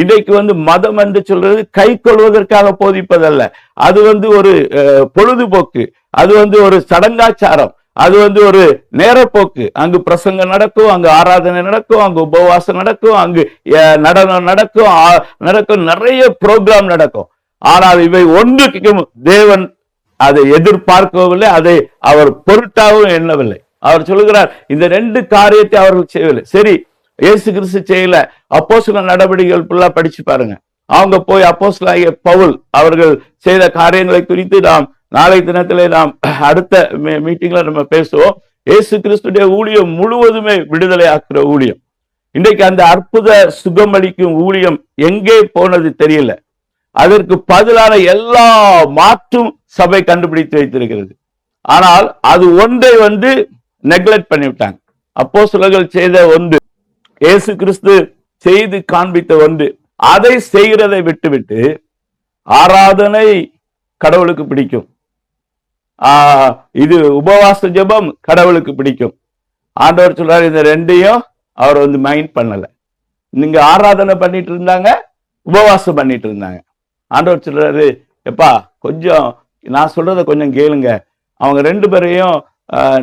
இன்றைக்கு வந்து மதம் என்று சொல்றது கை கொள்வதற்காக போதிப்பதல்ல. அது வந்து ஒரு பொழுதுபோக்கு. அது வந்து ஒரு சடங்காச்சாரம். அது வந்து ஒரு நேரப்போக்கு. அங்கு பிரசங்கம் நடக்கும் அங்கு ஆராதனை நடக்கும் அங்கு உபவாசம் நடக்கும் அங்கு நடனம் நடக்கும் நடக்கும் நிறைய ப்ரோக்ராம் நடக்கும். ஆனால் இவை ஒன்றுக்கும் தேவன் அதை எதிர்பார்க்கவில்லை அதை அவர் பொருட்டாகவும் எண்ணவில்லை. அவர் சொல்லுகிறார் இந்த ரெண்டு காரியத்தை அவர்கள் செய்யவில்லை. சரி இயேசு கிறிஸ்து செய்யல அப்போ சில நடவடிக்கைகள் ஃபுல்லா படிச்சு பாருங்க. அவங்க போய் அப்போ சிலாகிய பவுல் அவர்கள் செய்த காரியங்களை குறித்து நாம் நாளை தினத்திலே நாம் அடுத்த மீட்டிங்ல நம்ம பேசுவோம். இயேசு கிறிஸ்துடைய ஊழியம் முழுவதுமே விடுதலை ஆக்குற ஊழியம். இன்றைக்கு அந்த அற்புத சுகமளிக்கும் ஊழியம் எங்கே போனது தெரியல. அதற்கு பதிலான எல்லா மாற்றும் சபை கண்டுபிடித்து வைத்திருக்கிறது. ஆனால் அது ஒன்றை வந்து நெக்லெக்ட் பண்ணிவிட்டாங்க. அப்போ சிலர்கள் செய்த ஒன்று இயேசு கிறிஸ்து செய்து காண்பித்த ஒன்று. அதை செய்கிறதை விட்டுவிட்டு ஆராதனை கடவுளுக்கு பிடிக்கும். இது உபவாச ஜெபம் கடவுளுக்கு பிடிக்கும். ஆண்டவர் சொல்றாரு இந்த ரெண்டையும் அவர் வந்து மைண்ட் பண்ணல. நீங்க ஆராதனை பண்ணிட்டு இருந்தாங்க உபவாசம் பண்ணிட்டு இருந்தாங்க. ஆண்டவர் சொல்றாரு எப்பா கொஞ்சம் நான் சொல்றத கொஞ்சம் கேளுங்க. அவங்க ரெண்டு பேரையும்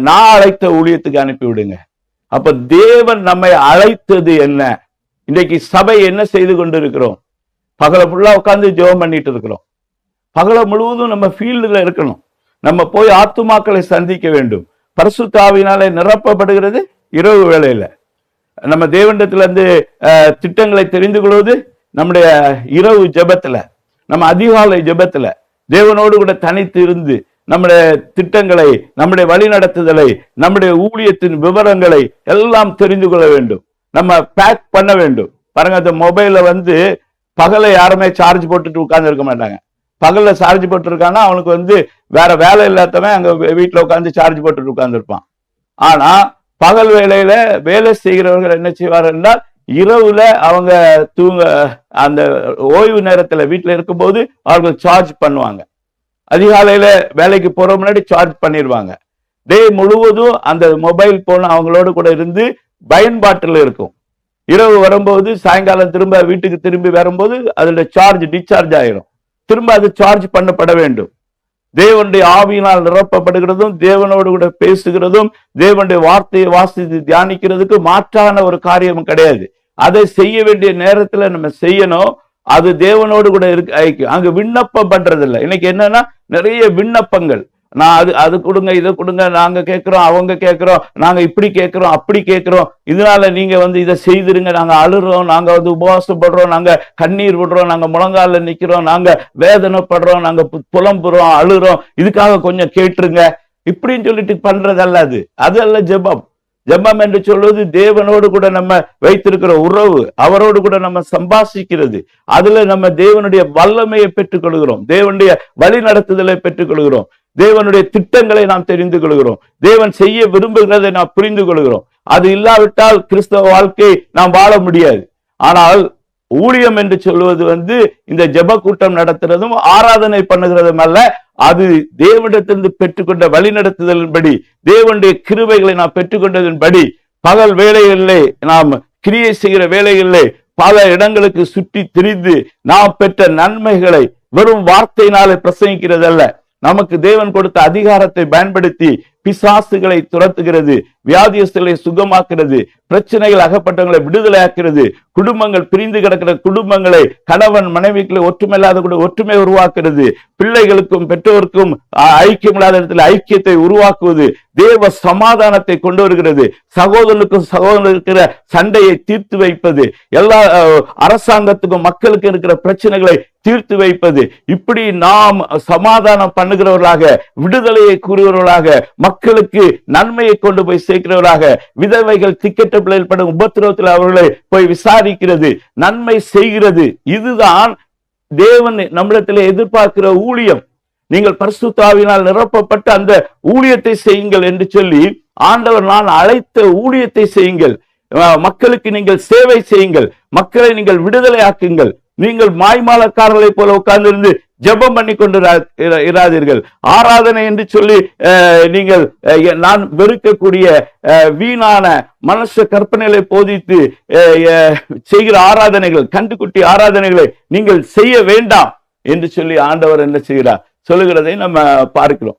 நான் அழைத்த ஊழியத்துக்கு அனுப்பி விடுங்க அப்ப தேவன் நம்மை அழைத்தது என்ன? இன்றைக்கு சபை என்ன செய்து கொண்டு இருக்கிறோம் பகல ஃபுல்லா உட்காந்து ஜெபம் பண்ணிட்டு இருக்கிறோம். பகல முழுவதும் நம்ம ஃபீல்டுல இருக்கணும். நம்ம போய் ஆத்துமாக்களை சந்திக்க வேண்டும். பரிசுத்தாவினாலே நிரப்பப்படுகிறது இரவு வேளையில. நம்ம தேவண்டத்துல இருந்து திட்டங்களை தெரிந்து கொள்வது நம்முடைய இரவு ஜபத்துல நம்ம அதிகாலை ஜபத்துல தேவனோடு கூட தனித்து இருந்து நம்முடைய திட்டங்களை நம்முடைய வழிநடத்துதலை நம்முடைய ஊழியத்தின் விவரங்களை எல்லாம் தெரிந்து கொள்ள வேண்டும். நம்ம பேக் பண்ண வேண்டும். பாருங்க அந்த மொபைல வந்து பகல யாருமே சார்ஜ் போட்டுட்டு உட்கார்ந்து இருக்க மாட்டாங்க. பகல்ல சார்ஜ் போட்டிருக்கான்னா அவனுக்கு வந்து வேற வேலை இல்லாதவன் அங்க வீட்டில் வீட்டுல சார்ஜ் போட்டுட்டு உட்கார்ந்துருப்பான். ஆனா பகல் வேலையில வேலை செய்கிறவர்கள் என்ன செய்வார்கள் என்றால் இரவுல அவங்க தூங்க அந்த ஓய்வு நேரத்துல வீட்டுல இருக்கும்போது அவர்கள் சார்ஜ் பண்ணுவாங்க. அதிகாலையில வேலைக்கு போற முன்னாடி சார்ஜ் பண்ணிடுவாங்க டே முழுவதும் அந்த மொபைல் போன் அவங்களோட கூட இருந்து பயன்பாட்டில் இருக்கும். இரவு வரும்போது சாயங்காலம் திரும்ப வீட்டுக்கு திரும்பி வரும்போது அதில் சார்ஜ் டிஸ்சார்ஜ் ஆயிரும். திரும்ப அது சார்ஜ் பண்ணப்பட வேண்டும். தேவனுடைய ஆவியினால் நிரப்பப்படுகிறதும் தேவனோடு கூட பேசுகிறதும் தேவனுடைய வார்த்தையை வாசித்து தியானிக்கிறதுக்கு மாற்றான ஒரு காரியமும் கிடையாது. அதை செய்ய வேண்டிய நேரத்தில் நம்ம செய்யணும். அது தேவனோடு கூட இருக்கு அங்கே விண்ணப்பம் பண்றதில்லை. இன்னைக்கு என்னன்னா நிறைய விண்ணப்பங்கள். நான் அது அது கொடுங்க இதை கொடுங்க நாங்க கேட்கிறோம் அவங்க கேட்கிறோம் நாங்க இப்படி கேட்கிறோம் அப்படி கேட்கிறோம். இதனால நீங்க வந்து இதை செய்திருங்க. நாங்க அழுறோம் நாங்க வந்து உபவாசம் படுறோம் நாங்க கண்ணீர் விடுறோம் நாங்க முழங்கால நிக்கிறோம் நாங்க வேதனைப்படுறோம் நாங்க புலம்புறோம் அழுறோம். இதுக்காக கொஞ்சம் கேட்டுருங்க. இப்படின்னு சொல்லிட்டு பண்றதல்ல அது. அது அல்ல ஜெபம். ஜெபம் என்று சொல்வது தேவனோடு கூட நம்ம வைத்திருக்கிற உறவு அவரோடு கூட நம்ம சம்பாஷிக்கிறது. அதுல நம்ம தேவனுடைய வல்லமையை பெற்றுக்கொள்கிறோம். தேவனுடைய வழி நடத்துதலை பெற்றுக்கொள்கிறோம். தேவனுடைய திட்டங்களை நாம் தெரிந்து கொள்கிறோம். தேவன் செய்ய விரும்புகிறதை நாம் புரிந்து கொள்கிறோம். அது இல்லாவிட்டால் கிறிஸ்தவ வாழ்க்கை நாம் வாழ முடியாது. ஆனால் ஊழியம் என்று சொல்வது வந்து இந்த ஜெப கூட்டம் நடத்துறதும் ஆராதனை பண்ணுகிறதும் அல்ல அது தேவனிடத்திலிருந்து பெற்றுக்கொண்ட வழிநடத்துதலின்படி தேவனுடைய கிருவைகளை நாம் பெற்றுக்கொண்டதன்படி பகல் வேலைகளிலே நாம் கிரியை செய்கிற வேலைகளிலே பல இடங்களுக்கு சுற்றி திரிந்து நாம் பெற்ற நன்மைகளை வெறும் வார்த்தையினாலே பிரசங்கிக்கிறதல்ல. நமக்கு தேவன் கொடுத்த அதிகாரத்தை பயன்படுத்தி பிசாசுகளை துரத்துகிறது. வியாதியஸ்தர்களை சுகமாக்குறது பிரச்சனைகள் அகப்பட்டவங்களை விடுதலையாக்குறது குடும்பங்கள் பிரிந்து கிடக்கிற குடும்பங்களை கணவன் மனைவிகளை ஒற்றுமையில்லாத கூட ஒற்றுமை உருவாக்குறது பிள்ளைகளுக்கும் பெற்றோருக்கும் ஐக்கியம் இல்லாத இடத்துல ஐக்கியத்தை உருவாக்குவது தேவ சமாதானத்தை கொண்டு வருகிறது சகோதரனுக்கும் சகோதரனுக்கும் இருக்கிற சண்டையை தீர்த்து வைப்பது எல்லா அரசாங்கத்துக்கும் மக்களுக்கு இருக்கிற பிரச்சனைகளை தீர்த்து வைப்பது இப்படி நாம் சமாதானம் பண்ணுகிறவர்களாக விடுதலையை கூறுகிறவர்களாக மக்களுக்கு நன்மையை கொண்டு போய் சேர்க்கிறவர்களாக விதவைகள் திக்கெட்ட பிள்ளைகள் படும் உபத்திரவத்தில் அவர்களை போய் விசாரிக்கிறது நன்மை செய்கிறது. இதுதான் தேவன் நம்மிடத்தில் எதிர்பார்க்கிற ஊழியம். நீங்கள் பரிசுத்தாவினால் நிரப்பப்பட்டு அந்த ஊழியத்தை செய்யுங்கள் என்று சொல்லி ஆண்டவர் நான் அழைத்த ஊழியத்தை செய்யுங்கள். மக்களுக்கு நீங்கள் சேவை செய்யுங்கள். மக்களை நீங்கள் விடுதலை ஆக்குங்கள் நீங்கள் மாய்மாலக்காரர்களைப் போல உட்கார்ந்திருந்து ஜெபம் பண்ணி கொண்டு இராதீர்கள். ஆராதனை என்று சொல்லி நீங்கள் நான் வெறுக்கக்கூடிய வீணான மனச கற்பனைகளை போதித்து செய்கிற ஆராதனைகள் கண்டுக்குட்டி ஆராதனைகளை நீங்கள் செய்ய வேண்டாம் என்று சொல்லி ஆண்டவர் என்ன செய்கிறார்? சொல்லுகிறதை நம்ம பார்க்கிறோம்.